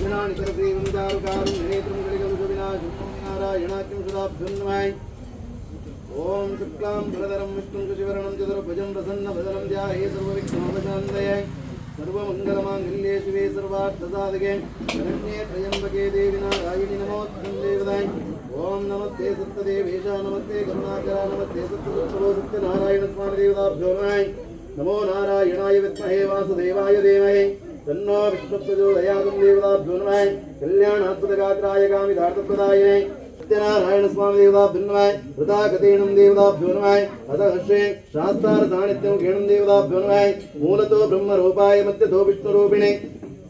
விநாடி சரசீனந்தாருகாரும் நினைத்தும் கலிகலுக விநாசுக்கும் நாராயணாக்கியம் சுதாப்தம் நமாய். ஓம் சுக்லாம் பிரதரம் விஷ்ணு சுசிவரணம் சதுர்பஜம் பிரசன்ன பதனம் தியாகே சர்வவிக்னோபசாந்தயே சர்வமங்கலமாங்கல்யே சிவே சர்வார்த்தசாதகே. சரண்யே திரையம்பகே தேவி நாராயணி நமோத்தம் தேவதாய் ஓம் நமஸ்தே சத்ததேவேஷா நமஸ்தே கருணாகரா நமஸ்தே சத்தோ சத்ய நாராயண சுவாமி தேவதாப்யோராய் நமோ நாராயணாய வித்மஹே வாசுதேவாய தேமஹே तन्नो विष्णुप्रचोदयातुं देवताभ्यो नमः कल्याणात्पदगात्रायगामि धार्तप्रदायिने सत्यनारायणस्वामिदेवताभ्यो नमः हृदागतीणं देवताभ्यो नमः अतः श्री शास्त्रारसाणित्यं गीणं देवताभ्यो नमः मूलतो ब्रह्मरूपाय मध्यतो विष्णुरूपिणे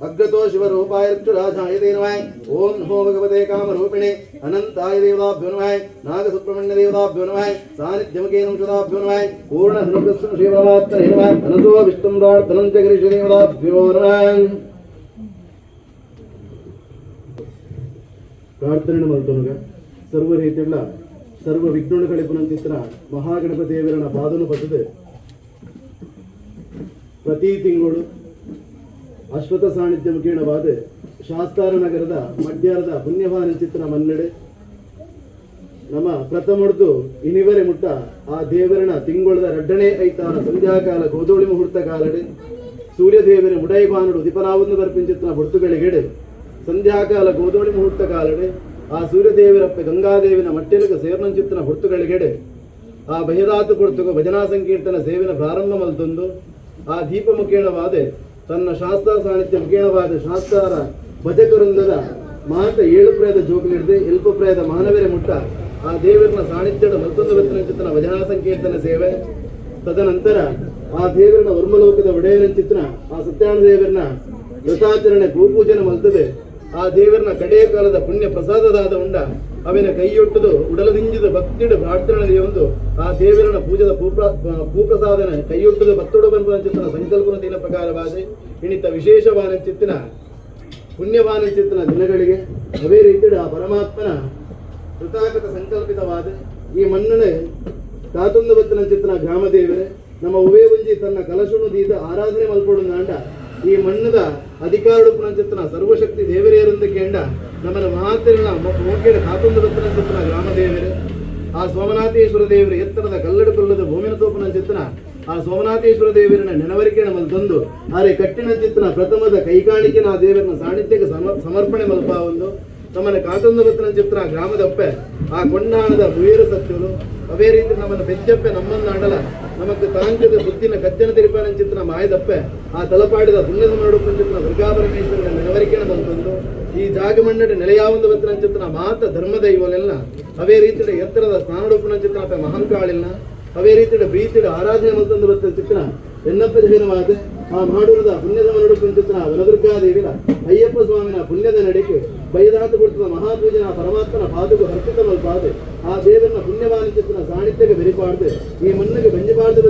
अग्रतो शिवरूपायर्जुराजाय नमः ॐ नमो भगवते कामरूपिणे अनन्ताय देवताभ्यो नमः नागसुब्रह्मण्यदेवताभ्यो नमः सानिध्यमुखे नंशदाभ्यो नमः पूर्णसनुकृष्ण श्रीपरमात्मने नमः अनसो विष्णुं प्रार्थनं च गिरिशदेवताभ्यो नमः ಪ್ರಾರ್ಥನೆ ಮಾಡ್ತವನಿಗೆ ಸರ್ವ ರೀತಿಯಲ್ಲ ಸರ್ವ ವಿಘ್ನಗಳೆ ಪುನಂತಿತ್ರ ಮಹಾಗಣಪತಿಯ ವಿರಣ ಬಾದನು ಬರ್ತದೆ ಪ್ರತಿ ತಿಂಗಳು ಅಶ್ವಥ ಸಾನ್ನಿಧ್ಯ ಮುಖೇಣವಾದ ಶಾಸ್ತಾರ ನಗರದ ಮಡ್ಯಾರದ ಪುಣ್ಯವಾನ ಚಿತ್ರ ಮನ್ನಡೆ ನಮ್ಮ ಪ್ರಥಮಡ್ದು ಇನಿವರೆ ಮುಟ್ಟ ಆ ದೇವರನ ತಿಂಗಳದ ರಡ್ಡನೇ ಐತಾರ ಸಂಧ್ಯಾಕಾಲ ಗೋಧೋಳಿ ಮುಹೂರ್ತ ಕಾಲಡೆ. ಸೂರ್ಯದೇವರ ಉಡೈ ಬಾನುಡು ದಿಪನಾವನ್ನು ಬರ್ಪಿಂಚಿತ್ರ ಬೊಡ್ತುಗಳಿಗೆಡೆ ಸಂಧ್ಯಾಕಾಲ ಗೋಧೋಳಿ ಮುಹೂರ್ತ ಕಾಲಡೆ. ಆ ಸೂರ್ಯದೇವರಪ್ಪ ಗಂಗಾದೇವಿನ ಮಟ್ಟೆಲಕ ಸೇರ್ನಂಚಿತ್ರ ಹೊರ್ತುಗಳಿಗೆಡೆ ಆ ಬಹಿರಾತು ಕೊಡ್ತುಗ ಭಜನಾ ಸಂಕೀರ್ತನ ಸೇವಿನ ಪ್ರಾರಂಭ ಮಲ್ತೊಂದು. ಆ ದೀಪ ಮುಖೇಣವಾದೆ ತನ್ನ ಶಾಸ್ತ್ರ ಸಾಹಿತ್ಯ ವಿಕೀರ್ಣವಾದ ಶಾಸ್ತ್ರಾರ ಭಜಕವೃಂದದ ಮಾತ ಏಳು ಜೋಕ್ ಜೋಕಲಿಡ್ದೆ ಎಲ್ಪ ಪ್ರಾಯದ ಮಾನವರೇ ಮುಟ್ಟ. ಆ ದೇವರನ ಸಾಹಿತ್ಯದ ಮತ್ತೊಂದು ಚಿತ್ರನ ಭಜನಾ ಸಂಕೀರ್ತನ ಸೇವೆ. ತದನಂತರ ಆ ದೇವರನ ವರ್ಮಲೋಕದ ಒಡೆಯನ ಚಿತ್ರ ಆ ಸತ್ಯಾನ ದೇವರನ ವ್ರತಾಚರಣೆ, ಗೋಪೂಜನೆ ಮಲ್ತದೆ. ಆ ದೇವರನ ಕಡೆಯ ಕಾಲದ ಪುಣ್ಯ ಪ್ರಸಾದದಾದ ಉಂಡ ಅವಿನ ಕೈಯೊಟ್ಟದು ಉಡಲದಿಂಜಿದ ಭಕ್ತಿಡ ಪ್ರಾರ್ಥನೆ ಒಂದು ಆ ದೇವರನ ಪೂಜದ ಭೂಪ್ರ- ಭೂಪ್ರಸಾದನ ಕೈಯೊಟ್ಟದು ಭಕ್ತೊಡು ಚಿತ್ರನ ಸಂಕಲ್ಪನ ದಿನ ಪ್ರಕಾರವಾದ ಇಣಿತ ವಿಶೇಷವಾದ ಚಿತ್ತಿನ ಪುಣ್ಯವಾದ ಚಿತ್ತನ ದಿನಗಳಿಗೆ ಅವೇ ರೀತಿ ಆ ಪರಮಾತ್ಮನ ಕೃತಾಗತ ಸಂಕಲ್ಪಿತವಾದ ಈ ಮನ್ನಣೆ ತಾತೊಂದು ಬತ್ತಿನ ಚಿತ್ರನ ಗ್ರಾಮ ದೇವರೇ ನಮ್ಮ ಉವೇ ಉಂಜಿ ತನ್ನ ಕಲಶನು ದೀದ ಆರಾಧನೆ ಮಲ್ಪಡು ಈ ಮಣ್ಣದ ಅಧಿಕಾರಡು ಪುನಚಿತ್ತನ ಸರ್ವಶಕ್ತಿ ದೇವರೇರಂದು ಕೇಂಡ ನಮ್ಮನ ಮಾತಿನ ಮೋಕೆಡ ಕಾತೊಂದು ಚಿತ್ರ ಗ್ರಾಮದೇವರ, ಆ ಸೋಮನಾಥೇಶ್ವರ ದೇವರ ಎತ್ತರದ ಕಲ್ಲಡು ಕೊಲ್ಲದ ಭೂಮಿನ ತೋಪನ ಚಿತ್ರ ಆ ಸೋಮನಾಥೇಶ್ವರ ದೇವರನ್ನ ನೆನವರಿಕೆ ನಮ್ಮಲ್ಲಿ ತಂದು, ಆದರೆ ಕಟ್ಟಿನ ಚಿತ್ರ ಪ್ರಥಮದ ಕೈಗಾಣಿಕೆ ಆ ದೇವರನ್ನ ಸಾನ್ನಿಧ್ಯಕ್ಕೆ ಸಮ ಸಮರ್ಪಣೆ ಮಲ್ಪ ಒಂದು. ನಮ್ಮನ್ನ ಕಾತೊಂದು ಬತ್ತನ ಚಿತ್ರ ಗ್ರಾಮದಪ್ಪೆ ಆ ಕೊಂಡಾಣದ ಮುಯೇರು ಸತ್ಯರು ಅವೇ ರೀತಿ ನಮ್ಮನ್ನ ಬೆಚ್ಚಪ್ಪೆ ನಮ್ಮನ್ನ ಆಡಲ ನಮಗೆ ತಾಂಕದ ಬುದ್ಧಿನ ಕಚ್ಚನ ತಿರುಪಾನ ಚಿತ್ರ ಮಾಯದಪ್ಪೆ ಆ ತಲಪಾಡಿದ ಪುಣ್ಯದ ಮರಡುಪನ ಚಿತ್ರ ದುರ್ಗಾಪರಮೇಶ್ವರನ ನೆನವರಿಕೆನ ಬಂತಂದು ಈ ಜಾಗಮಣ್ಣಡ ನೆಲೆಯಾವೊಂದು ಬತ್ತನ ಚಿತ್ರ ಮಾತ ಧರ್ಮದ ಇವಲೆಲ್ಲ ಅವೇ ರೀತಿ ಎತ್ತರದ ಸ್ನಾನಡುಪನ ಚಿತ್ರ ಅಪ್ಪ ಮಹಂಕಾಳಿಲ್ಲ ಅವೇ ರೀತಿ ಪ್ರೀತಿಡ ಆರಾಧನೆ ಮತ್ತೊಂದು ಬತ್ತ ಚಿತ್ರ ಎನ್ನಪ್ಪ ಆ ಮಾಡೂರದ ಪುಣ್ಯದ ಮರಡುಪನ ಚಿತ್ರ ವನದುರ್ಗಾದೇವಿನ ಅಯ್ಯಪ್ಪ ಸ್ವಾಮಿನ ಪುಣ್ಯದ ನಡೆಗೆ ಬೈದಾತ ಕೊಡ್ತದ ಮಹಾಪೂಜನ ಪರಮಾತ್ಮನ ಪಾದకు ಅರ್ಪಿತ ಮಲ್ಪಾದೆ. ಆ ದೇವರನ್ನ ಪುಣ್ಯವಾನಿ ಚಿತ್ರ ಸಾಹಿತ್ಯಕ್ಕೆ ಬೆರಿಪಾಡದೆ. ಈ ಮಣ್ಣಿಗೆ ಬೆಂಜಬಾರ್ದು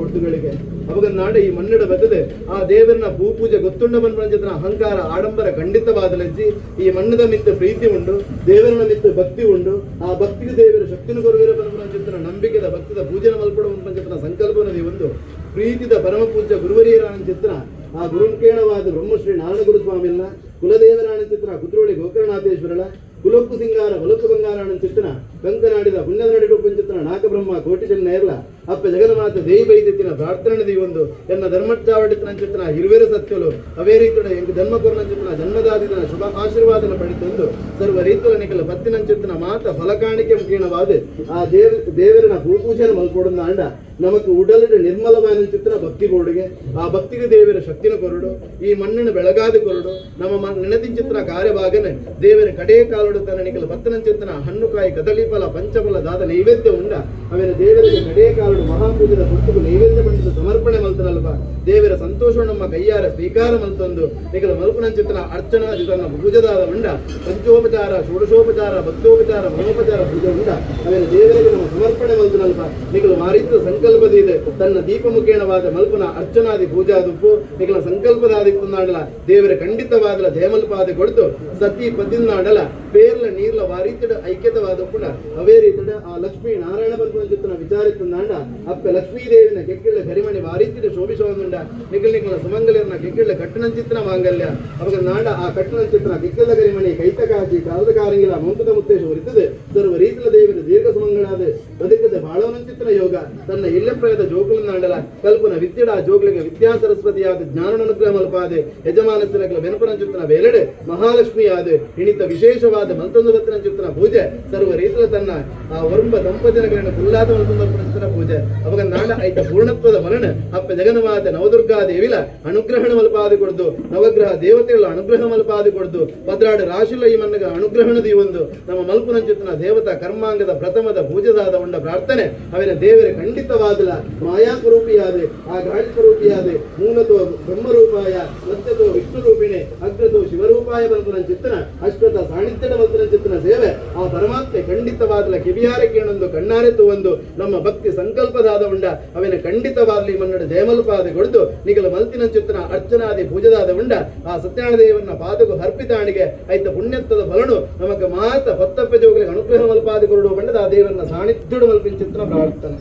ಪೊಟ್ಟುಗಳಿಗೆ. ಅವಾಗ ನಾಡ ಈ ಮಣ್ಣಿಡ ಬತ್ತದೆ. ಆ ದೇವರನ್ನ ಭೂಪೂಜೆ ಗೊತ್ತುಂಡ ಚಿತ್ರ ಅಹಂಕಾರ, ಆಡಂಬರ ಖಂಡಿತವಾದ ಲಜ್ಜಿ. ಈ ಮಣ್ಣದ ಮಿತ್ತ ಪ್ರೀತಿ ಉಂಡು ದೇವರನ ಮಿತ್ತ ಭಕ್ತಿ ಉಂಡು ಆ ಭಕ್ತಿಗೆ ದೇವರ ಶಕ್ತಿನ ಗುರುವಿರ ಚಿತ್ರ ನಂಬಿಕೆದ ಭಕ್ತದ ಪೂಜನ ಬಂದ ಚಿತ್ರ ಸಂಕಲ್ಪನದಿ ಒಂದು ಪ್ರೀತಿದ ಪರಮ ಪೂಜ್ಯ ಗುರುವರಿಯರ ಚಿತ್ರ. ಆ ಗುರುಂಕೇಣವಾದ ಬ್ರಹ್ಮಶ್ರೀ ನಾರಾಯಣ ಗುರುಸ್ವಾಮಿಲ್ಲ ಕುಲದೇವರಾಣ ಚಿತ್ರ ಕುದ್ರೋಳಿ ಗೋಕರ್ಣನಾಥೇಶ್ವರಳ ಕುಲೊಕ್ಕು ಸಿಂಗಾರ ಹೊಲಕ್ಕು ಬಂಗಾರಾಣ ಚಿತ್ರ ಕಂಕನಾಡಿದ ಪುಣ್ಯದ ನಡಿರೂಪನ್ ಚಿತ್ರ ನಾಗಬ್ರಹ್ಮ, ಕೋಟಿ ಚೆನ್ನೈರ್ಲ ಅಪ್ಪ ಜಗನ್ಮಾತ ದೇವಿ ಬೈದಿತ್ತಿನ ಪ್ರಾರ್ಥನೆ ಒಂದು. ಎನ್ನ ಧರ್ಮಚಾವಡಿತನ ಹಿರುವೆರ ಸತ್ಯಲು. ಅವೇ ರೀತಿಯ ಎಂಕ ಧರ್ಮಪುರ ಕೊರನ ಚಿತ್ರ ಜನ್ಮದಾದಿನ ಶುಭ ಆಶೀರ್ವಾದನ ಪಡಿತಂದು ಸರ್ವ ರೀತಿಯ ನಿಖಲ ಪತ್ತಿ ಚಿತ್ರ ಮಾತ ಫಲಕಾಣಿಕೆ ಮುಖೀನವಾದ ಆ ದೇವ ದೇವರನ ಭೂಪೂಜನ ಮಲ್ಕೊಡಂದ ಅಂಡ. ನಮಗೆ ಉಡಲಿನ ನಿರ್ಮಲವಾದ ಚಿತ್ರ ಭಕ್ತಿ ಬೋರ್ಡ್ಗೆ ಆ ಭಕ್ತಿಗೆ ದೇವರ ಶಕ್ತಿನ ಕೊರಡು. ಈ ಮಣ್ಣಿನ ಬೆಳಗಾದ ಕೊರಡು. ನಮ್ಮ ನೆನದಿನ ಚಿತ್ರ ಕಾರ್ಯವಾಗನೆ ದೇವರ ಕಡೇ ಕಾಲುಡು ತನ್ನ ನಿಖಲ ಭತ್ತನ ಚಿತ್ರ ಹಣ್ಣು ಕಾಯಿ ಕದಲಿ ಫಲ, ಪಂಚಫಲ, ದಾದ ನೈವೇದ್ಯ ಉಂಡ. ಅವನ ದೇವರಿಗೆ ಕಡೇ ಕಾಲುಡು ಮಹಾಪೂಜದ ಪುಸ್ತಕ ನೈವೇದ್ಯ ಮಂಡಿದ ಸಮರ್ಪಣೆ ಮಲ್ತನಲ್ವ ದೇವರ ಸಂತೋಷ ನಮ್ಮ ಕೈಯಾರ ಸ್ವೀಕಾರ ಮಲ್ತಂದು ನಿಖಲ ಮಲ್ಪನ ಚಿತ್ರ ಅರ್ಚನಾ ತನ್ನ ಭುಜದಾದ ಉಂಡ ಪಂಚೋಪಚಾರ, ಷೋಡಶೋಪಚಾರ, ಭಕ್ತೋಪಚಾರ, ಮನೋಪಚಾರ ಪೂಜೆ ಉಂಡ ಅವನ ದೇವರಿಗೆ ನಮ್ಮ ಸಮರ್ಪಣೆ ಮಲ್ತನಲ್ಪ ನಿಖಲ ಮಾರಿದ್ದ ಸಂಕಲ್ಪದ ಇದೆ. ತನ್ನ ದೀಪ ಮುಖೇಣವಾದ ಮಲ್ಪನ ಅರ್ಚನಾದಿ ಪೂಜಾದುಪ್ಪು ನಿಖಲ ಸಂಕಲ್ಪದಾದಿ ಕುಂದಾಡಲ ದೇವರ ಖಂಡಿತವಾದಲ ಜಯಮಲ್ಪಾದಿ ಕೊಡ್ತು. ಸತಿ ಪದಿನ್ನಾಡಲ ಪೇರ್ಲ ನೀರ್ಲ ವಾರೀತಿಡ ಐಕ್ಯತವಾದ ಪುಣ ಅವೇ ರೀತಿಡ ಆ ಲಕ್ಷ್ಮೀ ನಾರಾಯಣ ಬರ್ಪನ ಚಿತ್ತನ ವಿಚಾರಿತಂದಾಂಡ ಅಪ್ಪ ಲಕ್ಷ್ಮೀದೇವಿನ ಕೆಕ್ಕಿಳ್ಳ ಕರಿಮಣಿ ವಾರಿತ್ತಿನ ಶೋಭಿಸೋನುಂಡ ನಿಖಿಲ್ ನಿಖಿಲ ಸುಮಂಗಲಿಯರ್ನ ಕೆಕ್ಕಿಳ್ಳ ಕಟ್ಟಣಂಚಿತ್ರ ಮಾಂಗಲ್ಯ, ಅವಾಗ ನಾಡ ಆ ಕಟ್ಟಣಂಚಿತ್ರ ಕೆಕ್ಕಿಳ್ಳ ಕರಿಮಣಿ ಕೈತ ಕಾಜಿ ಕಾಲದ ಕಾರಂಗಿಲ ಮಂಕುದ ಮುತ್ತೇಶ ಹೊರಿತದೆ. ಸರ್ವ ರೀತಿಲ ದೇವಿನ ದೀರ್ಘ ಸುಮಂಗಳಾದ ಬದುಕದ ಬಾಳವನಂಚಿತ್ರ ಯೋಗ, ತನ್ನ ಇಲ್ಲಪ್ರಾಯದ ಜೋಗುಲ ನಾಡಲ, ಕಲ್ಪನ ವಿದ್ಯಡ ಜೋಗುಲಿಗೆ ವಿದ್ಯಾ ಸರಸ್ವತಿಯಾದ ಜ್ಞಾನನುಗ್ರಹ ಮಲ್ಪಾದೆ ಯಜಮಾನಸ್ಥಿರಗಳ ಬೆನಪನಂಚಿತ್ತನ ಮಹಾಲಕ್ಷ್ಮಿ ಮಹಾಲಕ್ಷ್ಮಿಯಾದ ಇಣಿತ ವಿಶೇಷವಾದ ಭಕ್ತನ ಚಿತ್ರ ಪೂಜೆ. ಸರ್ವ ರೀತಿಯ ತನ್ನ ಆ ವರ್ಮ ದಂಪತಿಗಳನ್ನು ಕುಲ್ಲಾದ ಮಲ್ತೊಂದು ಚಿತ್ತನ ಪೂಜೆ. ಅವಾಗ ನಾಡ ಐತ ಪೂರ್ಣತ್ವದ ಮರಣ ಅಪ್ಪ ಜಗನ್ಮಾತೆ ನವದುರ್ಗಾ ದೇವಿಲ ಅನುಗ್ರಹಣ ಮಲ್ಪಾದಿ ಕೊಡ್ದು, ನವಗ್ರಹ ದೇವತೆಗಳ ಅನುಗ್ರಹ ಮಲ್ಪಾದಿ ಕೊಡ್ದು, ಭದ್ರಾಡು ರಾಶಿಲ ಈ ಮನ್ನಗ ಅನುಗ್ರಹಣದ ಈ ಒಂದು ನಮ್ಮ ಮಲ್ಪು ಚಿತ್ತನ ದೇವತಾ ಕರ್ಮಾಂಗದ ಪ್ರಥಮದ ಪೂಜೆದಾದ ಉಂಡ ಪ್ರಾರ್ಥನೆ. ಅವಿನ ದೇವರ ಖಂಡಿತವಾದಲ ಮಾಯಾ ಸ್ವರೂಪಿಯಾದೆ ಆ ಗಾಳಿ ಸ್ವರೂಪಿಯಾದೆ ಮೂಲತೋ ಬ್ರಹ್ಮರೂಪಾಯ, ಸತ್ಯತೋ ವಿಷ್ಣು ರೂಪಿಣೆ ಅಗ್ರತೋ ಶಿವರೂಪಾಯ ಮಲ್ಪುನ ಚಿತ್ತನ ಅಶ್ವತ ಸಾಣಿತ್ಯದ ಮಲ್ಪುನ ಚಿತ್ತನ ಸೇವೆ. ಆ ಪರಮಾತ್ಮೆ ಖಂಡಿತವಾದಲ ಕಿವಿಯಾರಕ್ಕೆ ಕಣ್ಣಾರೆ ತೂವೊಂದು, ನಮ್ಮ ಭಕ್ತಿ ಸಂಕಲ್ಪದಾದ ಉಂಡ. ಅವನ ಖಂಡಿತವಾಗಲಿ ಮನ್ನಡ ಜಯಮಲ್ಪಾದೆ ಕೊಡ್ದು, ನಿಗಲ ಮಲ್ತಿನ ಚಿತ್ತನ ಅರ್ಚನಾದಿ ಪೂಜದಾದ ಉಂಡ. ಆ ಸತ್ಯನಾರಾಯಣ ಪಾದಗು ಅರ್ಪಿತಾಣಿಗೆ ಐತ ಪುಣ್ಯತ್ವದ ಫಲನು ನಮಗ ಮಾತ ಪತ್ತಪ್ಪ ಜೋಗಲಿಗೆ ಅನುಗ್ರಹ ಮಲ್ಪಾದಿ ಕೊರಡು ಬಂಡದ ಆ ದೇವರನ್ನ ಸಾಣಿಧ್ಯಡು ಮಲ್ಪಿನ ಚಿತ್ರ ಪ್ರಾರ್ಥನೆ.